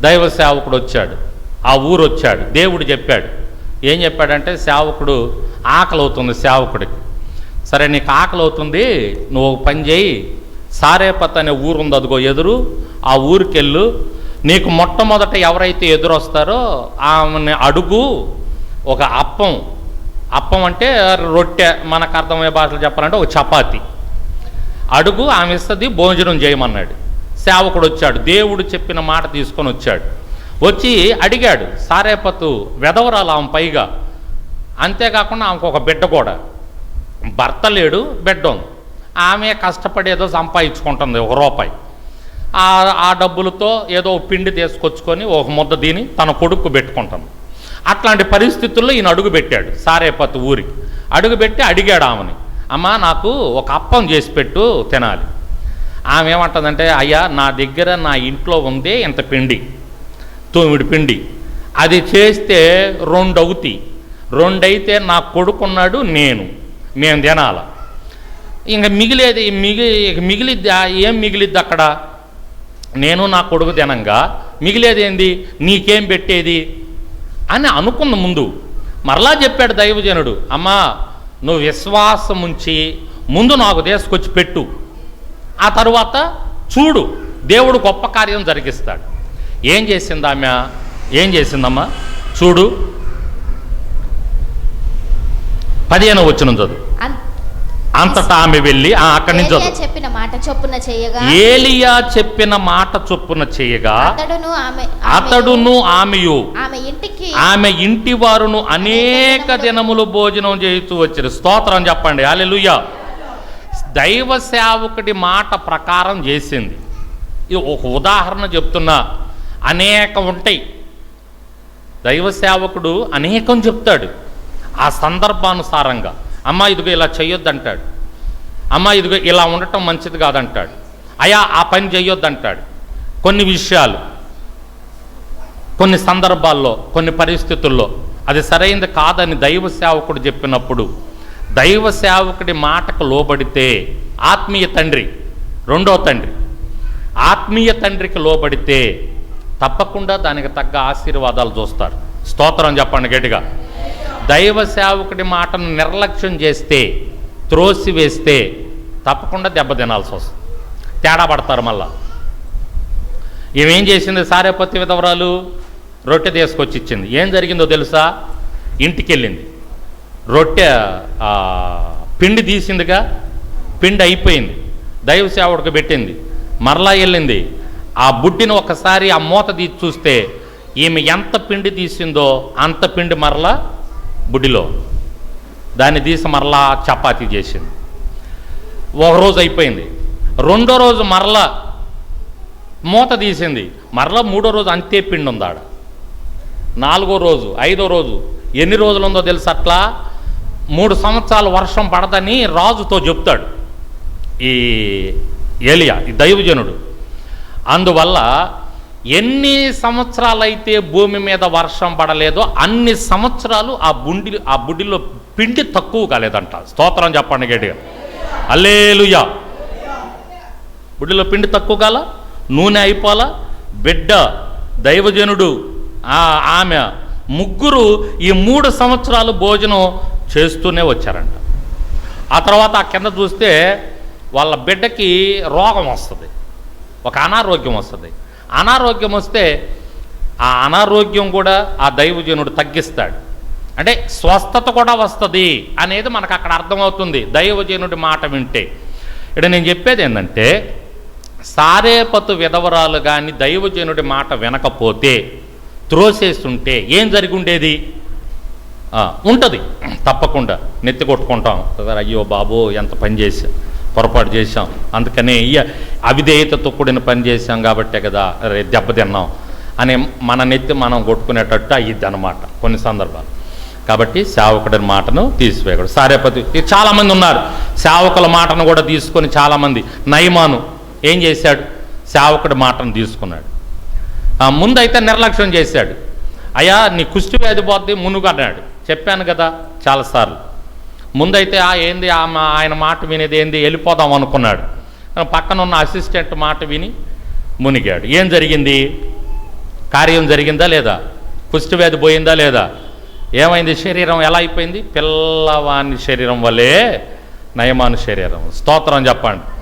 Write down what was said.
దైవ సేవకుడు వచ్చాడు. ఆ ఊరు వచ్చాడు. దేవుడు చెప్పాడు. ఏం చెప్పాడంటే సేవకుడు ఆకలి అవుతుంది సేవకుడికి. సరే నీకు ఆకలి అవుతుంది నువ్వు ఒక పని చేయి. సారేపత్ అనే ఊరు ఉంది అదిగో ఎదురు. ఆ ఊరికెళ్ళు. నీకు మొట్టమొదట ఎవరైతే ఎదురొస్తారో ఆమెని అడుగు. ఒక అప్పం. అప్పం అంటే రొట్టె మనకు అర్థమయ్యే భాషలో చెప్పాలంటే ఒక చపాతి. అడుగు ఆమె ఇస్తుంది భోజనం చేయమన్నాడు. సేవకుడు వచ్చాడు. దేవుడు చెప్పిన మాట తీసుకొని వచ్చాడు. వచ్చి అడిగాడు సారేపతు వెదవరాలు ఆమె పైగా. అంతేకాకుండా ఆమెకు ఒక బిడ్డ కూడా. భర్త లేడు బిడ్డ ఉంది. ఆమె కష్టపడి ఏదో సంపాదించుకుంటుంది ఒక రూపాయి. ఆ డబ్బులతో ఏదో పిండి తీసుకొచ్చుకొని ఒక ముద్ద దీని తన కొడుకు పెట్టుకుంటుంది. అట్లాంటి పరిస్థితుల్లో ఈయన అడుగు పెట్టాడు సారేపతు ఊరికి. అడుగు పెట్టి అడిగాడు ఆమెని అమ్మా నాకు ఒక అప్పం చేసి పెట్టు తినాలి. ఆమె ఏమంటుందంటే అయ్యా నా దగ్గర నా ఇంట్లో ఉంది ఇంత పిండి తొమ్మిడి పిండి. అది చేస్తే రెండు అవుతాయి రెండైతే నా కొడుకున్నాడు నేను. మేము తినాల? ఇంకా మిగిలేది మిగి ఇక మిగిలిద్ది? ఏం మిగిలిద్ది అక్కడ? నేను నా కొడుకు తినంగా. మిగిలేది ఏంది? నీకేం పెట్టేది? అని అనుకున్న ముందు మరలా చెప్పాడు దైవజనుడు అమ్మా నువ్వు విశ్వాసం ఉంచి ముందు నాకు తీసుకొచ్చి పెట్టు. ఆ తరువాత చూడు దేవుడు గొప్ప కార్యం జరిగిస్తాడు. ఏం చేసింది ఆమె? ఏం చేసిందమ్మా? చూడు. పదిహేను వచ్చిన చదువు. అంతటా ఆమె వెళ్ళి అక్కడి నుంచి చెప్పిన మాట చొప్పున చేయగా? ఏలియా చెప్పిన మాట చొప్పున చేయగా అతడును ఆమె అతడును ఆమెయు. ఆమె ఇంటికి ఆమె ఇంటి వారును అనేక దినములు భోజనం చేస్తూ వచ్చారు. స్తోత్రం చెప్పండి. అలెలుయ్య దైవ సేవకుడి మాట ప్రకారం చేసింది. ఇది ఒక ఉదాహరణ చెప్తున్నా. అనేకం ఉంటాయి. దైవ సేవకుడు అనేకం చెప్తాడు. ఆ సందర్భానుసారంగా అమ్మ ఇదిగో ఇలా చేయొద్దంటాడు అమ్మ ఇదిగో ఇలా ఉండటం మంచిది కాదంటాడు. అయా ఆ పని చేయొద్దంటాడు కొన్ని విషయాలు కొన్ని సందర్భాల్లో కొన్ని పరిస్థితుల్లో అది సరైనది కాదని దైవ సేవకుడు చెప్పినప్పుడు దైవ సేవకుడి మాటకు లోబడితే ఆత్మీయ తండ్రి రెండో తండ్రి. ఆత్మీయ తండ్రికి లోబడితే తప్పకుండా దానికి తగ్గ ఆశీర్వాదాలు చూస్తారు. స్తోత్రం చెప్పండి గట్టిగా. దైవ సేవకుడి మాటను నిర్లక్ష్యం చేస్తే త్రోసివేస్తే తప్పకుండా దెబ్బ తినాల్సి వస్తుంది. తేడా పడతారు మళ్ళా. ఏమేం చేసింది సారేపతి విధవరాలు? రొట్టె తీసుకొచ్చి ఇచ్చింది. ఏం జరిగిందో తెలుసా? ఇంటికి వెళ్ళింది రొట్టె పిండి తీసిందిగా పిండి అయిపోయింది. దైవ సేవకుడికి పెట్టింది. మరలా వెళ్ళింది. ఆ బుడ్డిని ఒకసారి ఆ మూత తీసి చూస్తే ఈమె ఎంత పిండి తీసిందో అంత పిండి మరలా బుడ్డిలో. దాన్ని తీసి మరలా చపాతి చేసింది. ఒక రోజు అయిపోయింది. రెండో రోజు మరలా మూత తీసింది. మరలా మూడో రోజు అంతే పిండి ఉంది నాలుగో రోజు ఐదో రోజు ఎన్ని రోజులు ఉందో తెలుసు అట్లా? మూడు సంవత్సరాలు వర్షం పడదని రాజుతో చెప్తాడు ఈ ఏలియా ఈ దైవజనుడు. అందువల్ల ఎన్ని సంవత్సరాలైతే భూమి మీద వర్షం పడలేదో అన్ని సంవత్సరాలు ఆ బుండి ఆ బుడ్డిలో పిండి తక్కువ కాలేదంట. స్తోత్రం చెప్పండి గట్టిగా. అల్లేలుయా బుడ్డిలో పిండి తక్కువ కాల నూనె అయిపోలా బిడ్డ దైవజనుడు ఆమె ముగ్గురు ఈ మూడు సంవత్సరాలు భోజనం చేస్తూనే వచ్చారంట. ఆ తర్వాత ఆ కింద చూస్తే వాళ్ళ బిడ్డకి రోగం వస్తుంది. ఒక అనారోగ్యం వస్తుంది. అనారోగ్యం వస్తే ఆ అనారోగ్యం కూడా ఆ దైవజనుడు తగ్గిస్తాడు. అంటే స్వస్థత కూడా వస్తుంది అనేది మనకు అక్కడ అర్థమవుతుంది. దైవజనుడి మాట వింటే. ఇక్కడ నేను చెప్పేది ఏంటంటే సారేపతు విధవరాలు కానీ దైవజనుడి మాట వినకపోతే త్రోసేస్తుంటే ఏం జరిగి ఉండేది ఉంటుంది. తప్పకుండా నెత్తి కొట్టుకుంటాం అయ్యో బాబు ఎంత పని చేసా పొరపాటు చేశాం. అందుకనే ఇయ్య అవిధేయతతో కూడిన పని చేశాం కాబట్టే కదా రే దెబ్బతిన్నాం అని మన నెత్తి మనం కొట్టుకునేటట్టు అయ్యిద్ది అనమాట కొన్ని సందర్భాలు. కాబట్టి సేవకుడి మాటను తీసివేయకూడదు. సారేపతి ఇది చాలామంది ఉన్నారు. సేవకుల మాటను కూడా తీసుకొని చాలామంది. నయమాను ఏం చేశాడు? సేవకుడి మాటను తీసుకున్నాడు. ముందైతే నిర్లక్ష్యం చేశాడు. అయ్యా నీ కుష్టి వ్యాధి పోద్ది మునుగు అన్నాడు చెప్పాను కదా చాలాసార్లు. ముందైతే ఆ ఏంది ఆమె ఆయన మాట వినేది ఏంది వెళ్ళిపోదాం అనుకున్నాడు. పక్కన ఉన్న అసిస్టెంట్ మాట విని మునిగాడు. ఏం జరిగింది? కార్యం జరిగిందా లేదా? కుష్టి వ్యాధి పోయిందా లేదా? ఏమైంది శరీరం? ఎలా అయిపోయింది? పిల్లవాని శరీరం వల్లే నయమాను శరీరం. స్తోత్రం చెప్పండి.